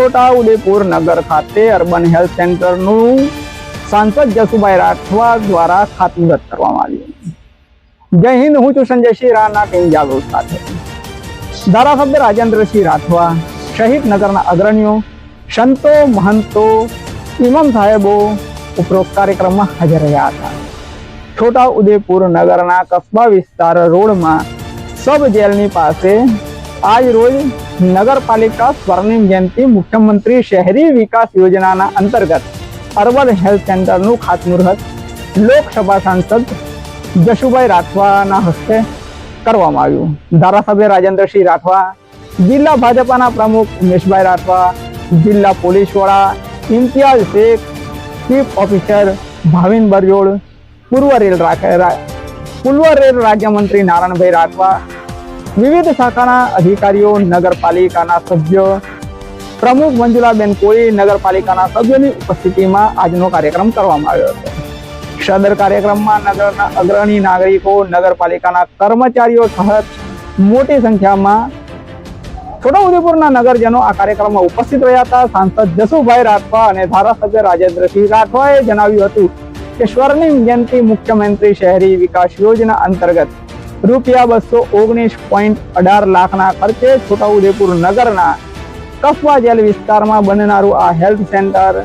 છોટા ઉદેપુર નગર ખાતે urban health સેન્ટરનું સાંસદ જસુભાઈ રાઠવા દ્વારા ખાતમુહૂર્ત કરવામાં આવ્યું. જય હિન્દ, હું છું સંજયસિંહ રાણા ટીમ જાગૃત સાથે. ધારાસભ્ય રાજેન્દ્રસિંહ રાઠવા, શહીદ નગરના અગ્રણીઓ, સંતો, મહંતો, ઇમામ સાહેબો ઉપરોક્ત કાર્યક્રમમાં હાજર રહ્યા હતા. છોટા ઉદેપુર નગરના કસ્બા વિસ્તાર રોડમાં સબ જેલની પાસે આજ રોજ નગરપાલિકા સ્વર્ણિમ જયંતિ મુખ્યમંત્રી શહેરી વિકાસ યોજનાના અંતર્ગત અર્બન હેલ્થ સેન્ટરનું ખાતમુહૂર્ત લોકસભા સાંસદ જશુભાઈ રાઠવાના હસ્તે કરવામાં આવ્યું. ધારાસભ્ય રાજેન્દ્રસિંહ રાઠવા, જિલ્લા ભાજપાના પ્રમુખ ઉમેશભાઈ રાઠવા, જિલ્લા પોલીસ વડા ઇમ્તિયાઝ શેખ, ચીફ ઓફિસર ભાવિન બરજોડ, પૂર્વ રેલ પૂર્વ રેલ રાજ્યમંત્રી નારાયણભાઈ રાઠવા વિવિધ શાખાના અધિકારીઓ, નગરપાલિકાના સભ્યો, પ્રમુખ મંજુલાબેન કોળી નગરપાલિકાના સભ્યોની ઉપસ્થિતિમાં આજનો કાર્યક્રમ કરવામાં આવ્યો હતો. સદર કાર્યક્રમમાં નગરના અગ્રણી નાગરિકો, નગરપાલિકાના કર્મચારીઓ સહિત મોટી સંખ્યામાં છોટાઉદેપુરના નગરજનો આ કાર્યક્રમમાં ઉપસ્થિત રહ્યા હતા. સાંસદ જસુભાઈ રાઠવા અને ધારાસભ્ય રાજેન્દ્રસિંહ રાઠવાએ જણાવ્યું હતું કે સ્વર્ણિમ જયંતિ મુખ્યમંત્રી શહેરી વિકાસ યોજના અંતર્ગત રૂપિયા બસો ઓગણીસ પોઈન્ટ અઢાર લાખના ખર્ચે છોટાઉદેપુર નગરના કફવા જેલ વિસ્તારમાં બનનારું આ હેલ્થ સેન્ટર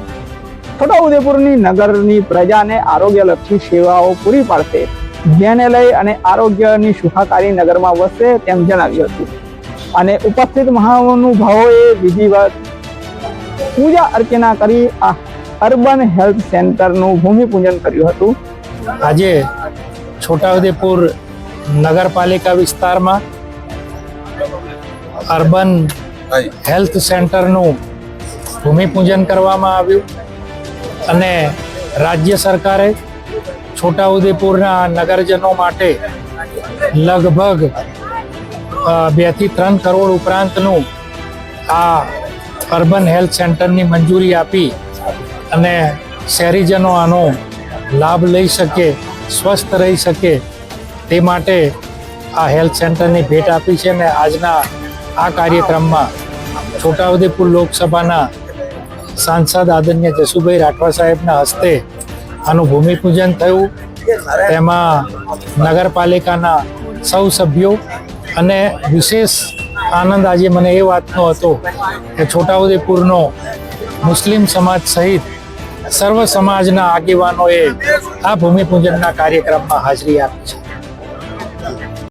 છોટાઉદેપુરની નગરની પ્રજાને આરોગ્યલક્ષી સેવાઓ પૂરી પાડશે. જેને લઈ અને આરોગ્યની સુખાકારી નગરમાં વસશે તેમ જણાવ્યું હતું. અને ઉપસ્થિત મહાનુભાવોએ વિધિવત પૂજા અર્ચના કરી આ અર્બન હેલ્થ સેન્ટરનું ભૂમિપૂજન કર્યું હતું. આજે છોટાઉદેપુર નગરપાલિકા વિસ્તારમાં અર્બન હેલ્થ સેન્ટરનું ભૂમિપૂજન કરવામાં આવ્યું અને રાજ્ય સરકારે છોટાઉદેપુરના નગરજનો માટે લગભગ બેથી બેથી ત્રણ કરોડ ઉપરાંતનું આ અર્બન હેલ્થ સેન્ટરની મંજૂરી આપી અને શહેરીજનો આનો લાભ લઈ શકે સ્વસ્થ રહી શકે તે માટે આ હેલ્થ સેન્ટરની ભેટ આપી છે અને આજના આ કાર્યક્રમમાં છોટાઉદેપુર લોકસભાના સાંસદ આદરણીય જસુભાઈ રાઠવા સાહેબના હસ્તે આનું ભૂમિપૂજન થયું. તેમાં નગરપાલિકાના સૌ સભ્યો અને વિશેષ આનંદ આજે મને એ વાતનો હતો કે છોટાઉદેપુરનો મુસ્લિમ સમાજ સહિત સર્વ સમાજના આગેવાનોએ આ ભૂમિપૂજનના કાર્યક્રમમાં હાજરી આપી છે.